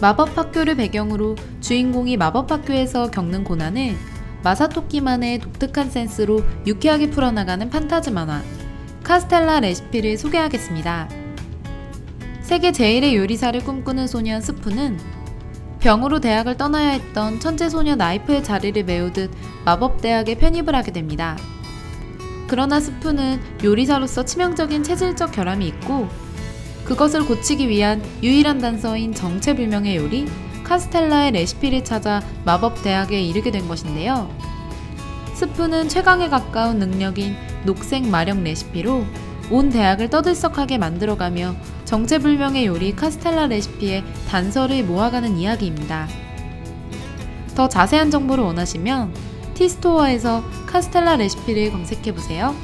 마법 학교를 배경으로 주인공이 마법 학교에서 겪는 고난을 마사토끼만의 독특한 센스로 유쾌하게 풀어나가는 판타지 만화 카스텔라 레시피를 소개하겠습니다. 세계 제일의 요리사를 꿈꾸는 소년 스프는 병으로 대학을 떠나야 했던 천재 소녀 나이프의 자리를 메우듯 마법 대학에 편입을 하게 됩니다. 그러나 스프는 요리사로서 치명적인 체질적 결함이 있고 그것을 고치기 위한 유일한 단서인 정체불명의 요리 카스텔라의 레시피를 찾아 마법 대학에 이르게 된 것인데요. 스프는 최강에 가까운 능력인 녹색 마력 레시피로 온 대학을 떠들썩하게 만들어가며 정체불명의 요리 카스텔라 레시피의 단서를 모아가는 이야기입니다. 더 자세한 정보를 원하시면 티스토어에서 카스텔라 레시피를 검색해보세요.